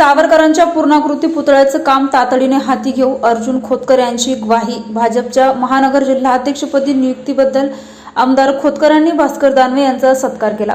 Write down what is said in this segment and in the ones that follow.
सावरकरांच्या पूर्णाकृती पुतळ्याचं काम तातडीने हाती घेऊ अर्जुन खोतकर यांची ग्वाही. भाजपच्या महानगर जिल्हाध्यक्षपदी नियुक्तीबद्दल आमदार खोतकर यांनी भास्कर दानवे यांचा सत्कार केला.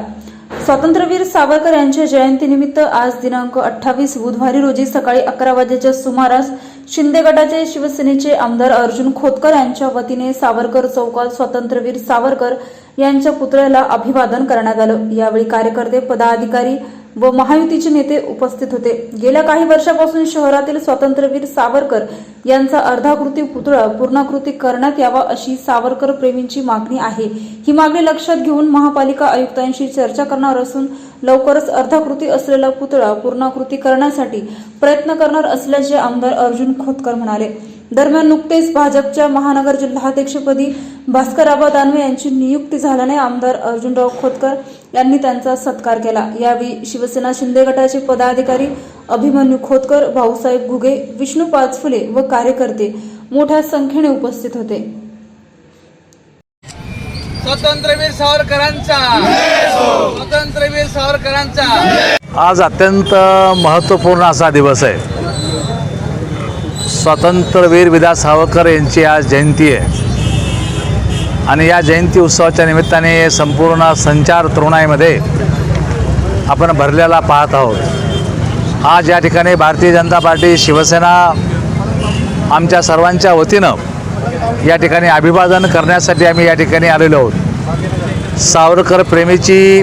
स्वातंत्र्यवीर सावरकर यांच्या जयंतीनिमित्त आज दिनांक अठ्ठावीस बुधवारी रोजी सकाळी अकरा वाजेच्या सुमारास शिंदे गटाचे शिवसेनेचे आमदार अर्जुन खोतकर यांच्या वतीने सावरकर चौकात स्वातंत्र्यवीर सावरकर यांच्या पुतळ्याला अभिवादन करण्यात आलं. यावेळी कार्यकर्ते पदाधिकारी व महायुतीचे नेते उपस्थित होते. गेल्या काही वर्षापासून शहरातील स्वातंत्र्यवीर सावरकर यांचा अर्धाकृती पुतळा पूर्णाकृती करण्यात यावा अशी सावरकर प्रेमींची मागणी आहे. ही मागणी लक्षात घेऊन महापालिका आयुक्तांशी चर्चा करणार असून लवकरच अर्धाकृती असलेला पुतळा पूर्णाकृती करण्यासाठी प्रयत्न करणार असल्याचे आमदार अर्जुन खोतकर म्हणाले. दरम्यान नुकतेच भाजपच्या महानगर जिल्हाध्यक्षपदी भास्करराव दानवे यांची नियुक्ती झाल्याने आमदार अर्जुनराव खोतकर यांनी त्यांचा सत्कार केला. यावेळी शिवसेना शिंदे गटाचे पदाधिकारी अभिमन्यू खोतकर भाऊसाहेब घुगे विष्णू पाचफुले व कार्यकर्ते मोठ्या संख्येने उपस्थित होते. स्वातंत्र्यवीर सावरकरांचा. स्वातंत्र्यवीर सावरकरांचा. आज अत्यंत महत्त्वपूर्ण असा दिवस आहे. स्वातंत्र्यवीर विदा सावरकर यांची आज जयंती आहे. आणि या जयंती उत्सवाच्या निमित्ताने संपूर्ण संचार तरुणाईमध्ये आपण भरलेला पाहत आहोत. आज या ठिकाणी भारतीय जनता पार्टी शिवसेना आमच्या सर्वांच्या वतीनं या ठिकाणी अभिवादन करण्यासाठी आम्ही या ठिकाणी आलेलो आहोत. सावरकर प्रेमीची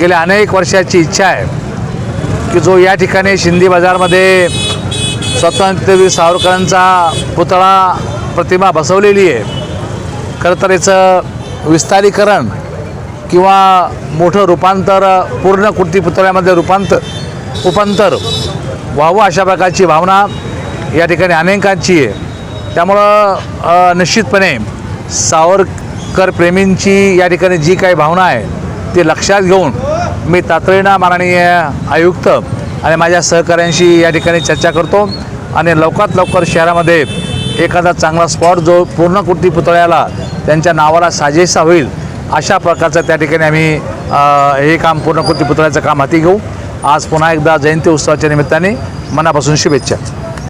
गेल्या अनेक वर्षाची इच्छा आहे की जो या ठिकाणी शिंदी बाजारमध्ये स्वातंत्र्यवीर सावरकरांचा पुतळा प्रतिमा बसवलेली आहे खरं तर याचं विस्तारीकरण किंवा मोठं रूपांतर पूर्ण कृती पुतळ्यामध्ये रूपांतर रूपांतर व्हावं अशा प्रकारची भावना या ठिकाणी अनेकांची आहे. त्यामुळं निश्चितपणे सावरकर प्रेमींची या ठिकाणी जी काही भावना आहे ती लक्षात घेऊन मी तातडीनं माननीय आयुक्त आणि माझ्या सहकाऱ्यांशी या ठिकाणी चर्चा करतो आणि लवकरात लवकर शहरामध्ये एखादा चांगला स्पॉट जो पूर्णकृती पुतळ्याला त्यांच्या नावाला साजेसा होईल अशा प्रकारचं त्या ठिकाणी आम्ही हे काम पूर्णकृती पुतळ्याचं काम हाती घेऊ. आज पुन्हा एकदा जयंती उत्सवाच्या निमित्ताने मनापासून शुभेच्छा.